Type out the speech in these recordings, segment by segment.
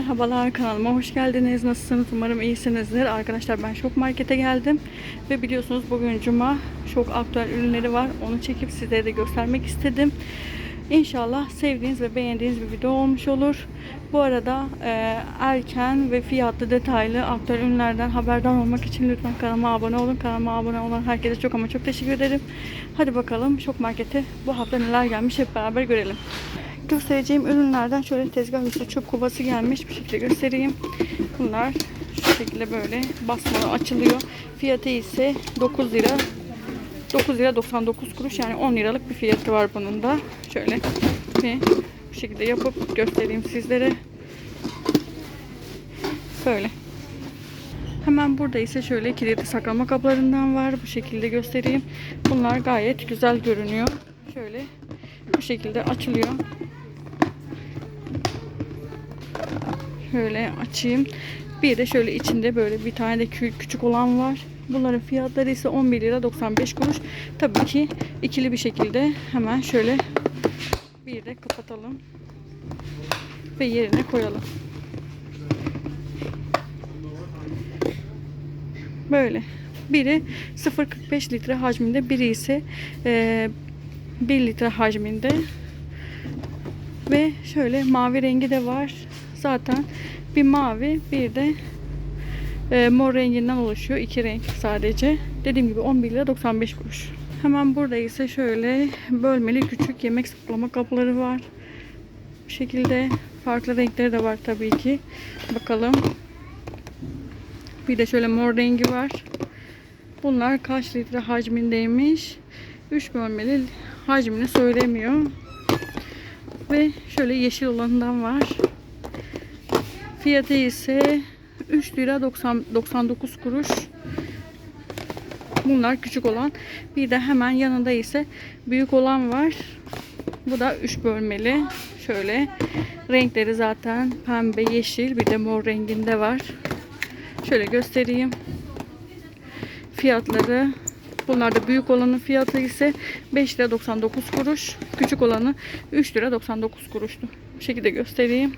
Merhabalar kanalıma hoş geldiniz. Nasılsınız? Umarım iyisinizdir. Arkadaşlar ben Şok Market'e geldim. Ve biliyorsunuz bugün Cuma Şok aktüel ürünleri var. Onu çekip sizlere de göstermek istedim. İnşallah sevdiğiniz ve beğendiğiniz bir video olmuş olur. Bu arada e, erken ve fiyatlı detaylı aktüel ürünlerden haberdar olmak için lütfen kanalıma abone olun. Kanalıma abone olan herkese çok ama çok teşekkür ederim. Hadi bakalım Şok Market'e bu hafta neler gelmiş hep beraber görelim göstereceğim ürünlerden şöyle tezgah üstü çöp kovası gelmiş bir şekilde göstereyim. Bunlar şu şekilde böyle basmalı açılıyor. Fiyatı ise 9 lira 9 lira 99 kuruş yani 10 liralık bir fiyatı var bunun da. Şöyle ve bu şekilde yapıp göstereyim sizlere. Böyle. Hemen burada ise şöyle kilitli saklama kaplarından var. Bu şekilde göstereyim. Bunlar gayet güzel görünüyor. Şöyle bu şekilde açılıyor. Şöyle açayım. Bir de şöyle içinde böyle bir tane de kü- küçük olan var. Bunların fiyatları ise 11 lira 95 kuruş. Tabii ki ikili bir şekilde hemen şöyle bir de kapatalım. Ve yerine koyalım. Böyle. Biri 0.45 litre hacminde, biri ise eee 1 litre hacminde. Ve şöyle mavi rengi de var. Zaten bir mavi bir de e, mor renginden oluşuyor. iki renk sadece. Dediğim gibi 11 lira 95 kuruş. Hemen burada ise şöyle bölmeli küçük yemek saklama kapları var. Bu şekilde farklı renkleri de var tabii ki. Bakalım. Bir de şöyle mor rengi var. Bunlar kaç litre hacmindeymiş? 3 bölmeli hacmini söylemiyor. Ve şöyle yeşil olanından var. Fiyatı ise 3 lira 90, 99 kuruş. Bunlar küçük olan. Bir de hemen yanında ise büyük olan var. Bu da 3 bölmeli. Şöyle renkleri zaten pembe, yeşil bir de mor renginde var. Şöyle göstereyim. Fiyatları Bunlar da büyük olanın fiyatı ise 5 lira 99 kuruş. Küçük olanı 3 lira 99 kuruştu. Bu şekilde göstereyim.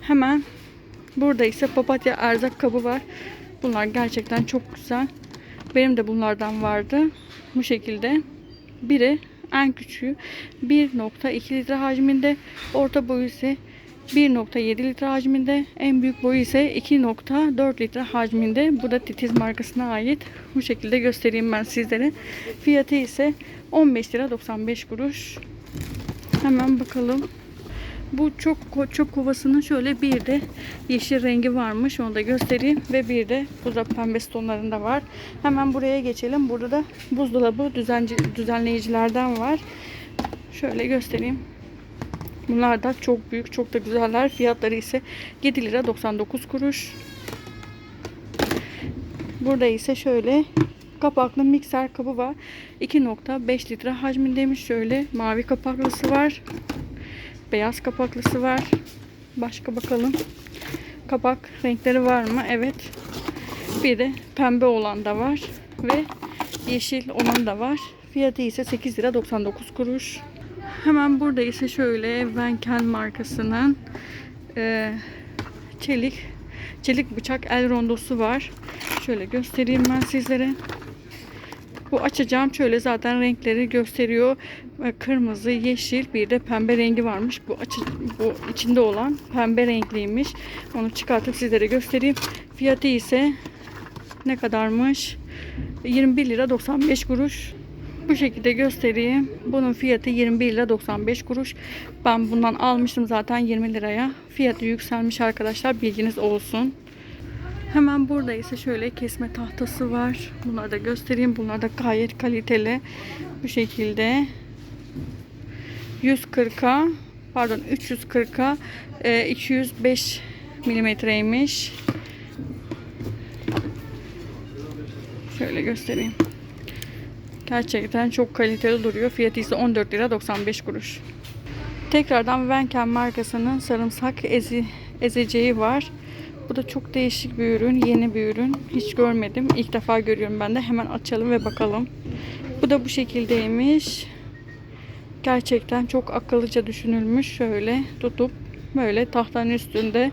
Hemen burada ise papatya erzak kabı var. Bunlar gerçekten çok güzel. Benim de bunlardan vardı. Bu şekilde. Biri en küçüğü 1.2 litre hacminde. Orta boyu ise 1.7 litre hacminde. En büyük boyu ise 2.4 litre hacminde. Bu da Titiz markasına ait. Bu şekilde göstereyim ben sizlere. Fiyatı ise 15 lira 95 kuruş. Hemen bakalım. Bu çok çöp kovasının şöyle bir de yeşil rengi varmış. Onu da göstereyim. Ve bir de bu da pembe tonlarında var. Hemen buraya geçelim. Burada da buzdolabı düzenci, düzenleyicilerden var. Şöyle göstereyim. Bunlar da çok büyük, çok da güzeller. Fiyatları ise 7 lira 99 kuruş. Burada ise şöyle kapaklı mikser kabı var. 2.5 litre hacmindeymiş. Şöyle mavi kapaklısı var. Beyaz kapaklısı var. Başka bakalım. Kapak renkleri var mı? Evet. Bir de pembe olan da var. Ve yeşil olan da var. Fiyatı ise 8 lira 99 kuruş. Hemen burada ise şöyle Venken markasının e, çelik çelik bıçak el rondosu var. Şöyle göstereyim ben sizlere. Bu açacağım şöyle zaten renkleri gösteriyor. Kırmızı, yeşil bir de pembe rengi varmış. Bu açı, bu içinde olan pembe renkliymiş. Onu çıkartıp sizlere göstereyim. Fiyatı ise ne kadarmış? 21 lira 95 kuruş. Bu şekilde göstereyim. Bunun fiyatı 21 lira 95 kuruş. Ben bundan almıştım zaten 20 liraya. Fiyatı yükselmiş arkadaşlar. Bilginiz olsun. Hemen burada ise şöyle kesme tahtası var. Bunları da göstereyim. Bunlar da gayet kaliteli. Bu şekilde 140'a pardon 340'a e, 205 milimetreymiş. Şöyle göstereyim. Gerçekten çok kaliteli duruyor. Fiyatı ise 14 lira 95 kuruş. Tekrardan Venken markasının sarımsak ezi, ezeceği var. Bu da çok değişik bir ürün. Yeni bir ürün. Hiç görmedim. İlk defa görüyorum ben de. Hemen açalım ve bakalım. Bu da bu şekildeymiş. Gerçekten çok akıllıca düşünülmüş. Şöyle tutup Böyle tahtanın üstünde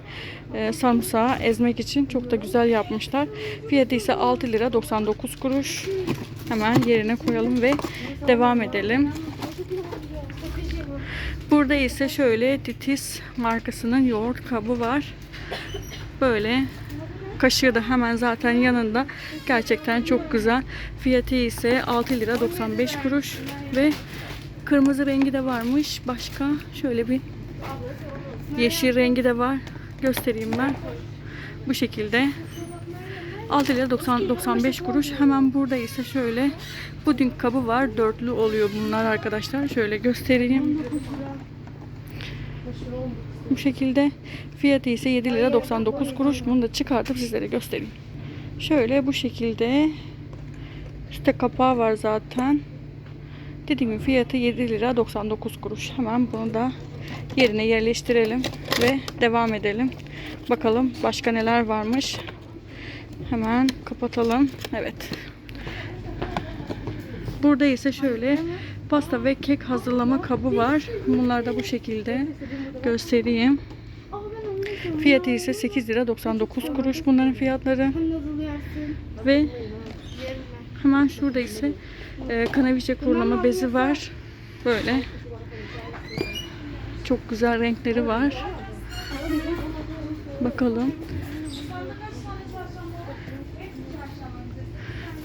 e, sarımsağı ezmek için çok da güzel yapmışlar. Fiyatı ise 6 lira 99 kuruş. Hemen yerine koyalım ve devam edelim. Burada ise şöyle Titis markasının yoğurt kabı var. Böyle kaşığı da hemen zaten yanında. Gerçekten çok güzel. Fiyatı ise 6 lira 95 kuruş ve kırmızı rengi de varmış. Başka şöyle bir yeşil rengi de var. Göstereyim ben. Bu şekilde. 6 lira 90, 95 kuruş. Hemen burada ise şöyle puding kabı var. Dörtlü oluyor bunlar arkadaşlar. Şöyle göstereyim. Bu şekilde fiyatı ise 7 lira 99 kuruş. Bunu da çıkartıp sizlere göstereyim. Şöyle bu şekilde üstte kapağı var zaten. Dediğim gibi fiyatı 7 lira 99 kuruş. Hemen bunu da yerine yerleştirelim ve devam edelim. Bakalım başka neler varmış. Hemen kapatalım. Evet. Burada ise şöyle pasta ve kek hazırlama kabı var. Bunlar da bu şekilde göstereyim. Fiyatı ise 8 lira 99 kuruş bunların fiyatları. Ve hemen şurada ise e, kanaviçe kurulama bezi var. Böyle. Çok güzel renkleri var. Bakalım.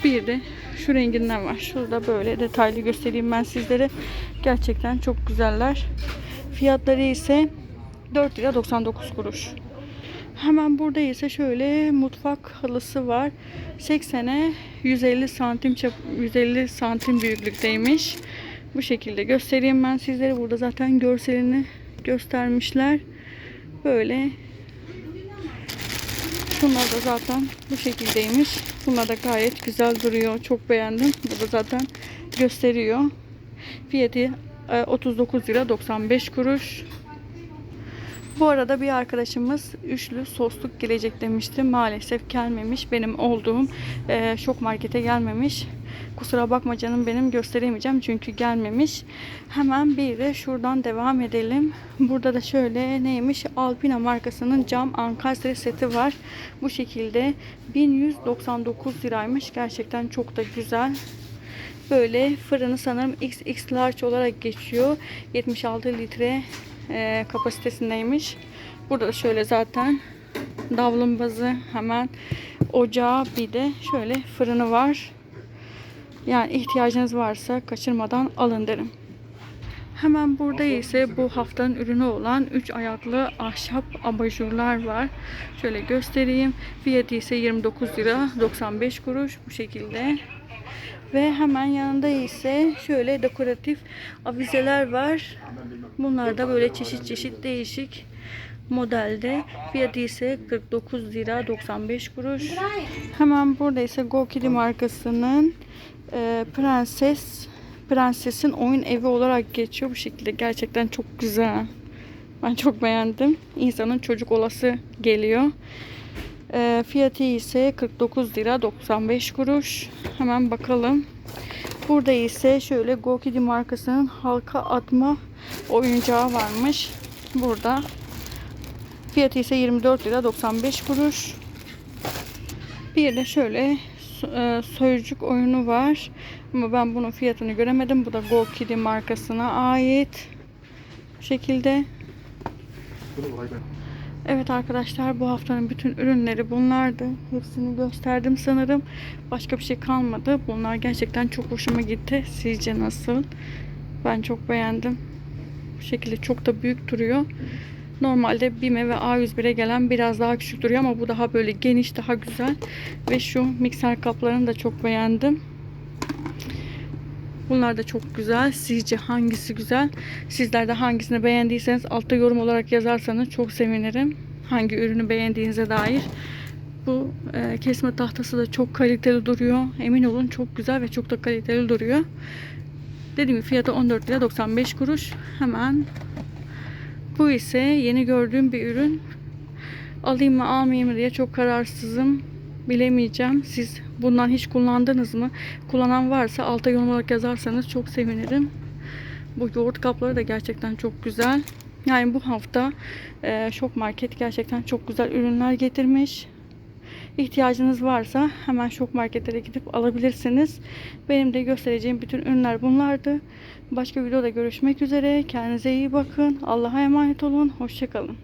Bir de şu renginden var. Şurada böyle detaylı göstereyim ben sizlere. Gerçekten çok güzeller. Fiyatları ise 4 lira 99 kuruş. Hemen burada ise şöyle mutfak halısı var. 80'e 150 santim çap 150 santim büyüklükteymiş. Bu şekilde göstereyim ben sizlere. Burada zaten görselini göstermişler. Böyle Şunlar da zaten bu şekildeymiş. Bunlar da gayet güzel duruyor. Çok beğendim. Burada zaten gösteriyor. Fiyatı e, 39 lira 95 kuruş. Bu arada bir arkadaşımız üçlü sosluk gelecek demişti. Maalesef gelmemiş. Benim olduğum e, şok markete gelmemiş. Kusura bakma canım benim gösteremeyeceğim çünkü gelmemiş. Hemen bir de şuradan devam edelim. Burada da şöyle neymiş? Alpina markasının cam ankastre seti var. Bu şekilde 1199 liraymış. Gerçekten çok da güzel. Böyle fırını sanırım XX large olarak geçiyor. 76 litre e, kapasitesindeymiş. Burada da şöyle zaten davlumbazı hemen ocağı bir de şöyle fırını var. Yani ihtiyacınız varsa kaçırmadan alın derim. Hemen burada ise bu haftanın ürünü olan 3 ayaklı ahşap abajurlar var. Şöyle göstereyim. Fiyatı ise 29 lira 95 kuruş bu şekilde. Ve hemen yanında ise şöyle dekoratif avizeler var. Bunlar da böyle çeşit çeşit değişik modelde. Fiyatı ise 49 lira 95 kuruş. Hemen burada ise GoKidi markasının e, Prenses Prenses'in oyun evi olarak geçiyor bu şekilde. Gerçekten çok güzel. Ben çok beğendim. İnsanın çocuk olası geliyor. E, fiyatı ise 49 lira 95 kuruş. Hemen bakalım. Burada ise şöyle GoKidi markasının halka atma oyuncağı varmış. Burada. Fiyatı ise 24 lira 95 kuruş. Bir de şöyle soyucuk oyunu var. Ama ben bunun fiyatını göremedim. Bu da GoKidi markasına ait. Bu şekilde. Evet arkadaşlar bu haftanın bütün ürünleri bunlardı. Hepsini gösterdim sanırım. Başka bir şey kalmadı. Bunlar gerçekten çok hoşuma gitti. Sizce nasıl? Ben çok beğendim. Bu şekilde çok da büyük duruyor. Normalde BİM'e ve A101'e gelen biraz daha küçük duruyor ama bu daha böyle geniş, daha güzel. Ve şu mikser kaplarını da çok beğendim. Bunlar da çok güzel. Sizce hangisi güzel? Sizler de hangisini beğendiyseniz altta yorum olarak yazarsanız çok sevinirim. Hangi ürünü beğendiğinize dair. Bu e, kesme tahtası da çok kaliteli duruyor. Emin olun çok güzel ve çok da kaliteli duruyor. Dediğim gibi fiyatı 14 lira 95 kuruş. Hemen bu ise yeni gördüğüm bir ürün. Alayım mı almayayım mı diye çok kararsızım. Bilemeyeceğim. Siz bundan hiç kullandınız mı? Kullanan varsa alta yorum olarak yazarsanız çok sevinirim. Bu yoğurt kapları da gerçekten çok güzel. Yani bu hafta e, Şok Market gerçekten çok güzel ürünler getirmiş. İhtiyacınız varsa hemen Şok Marketlere gidip alabilirsiniz. Benim de göstereceğim bütün ürünler bunlardı. Başka videoda görüşmek üzere. Kendinize iyi bakın. Allah'a emanet olun. Hoşçakalın.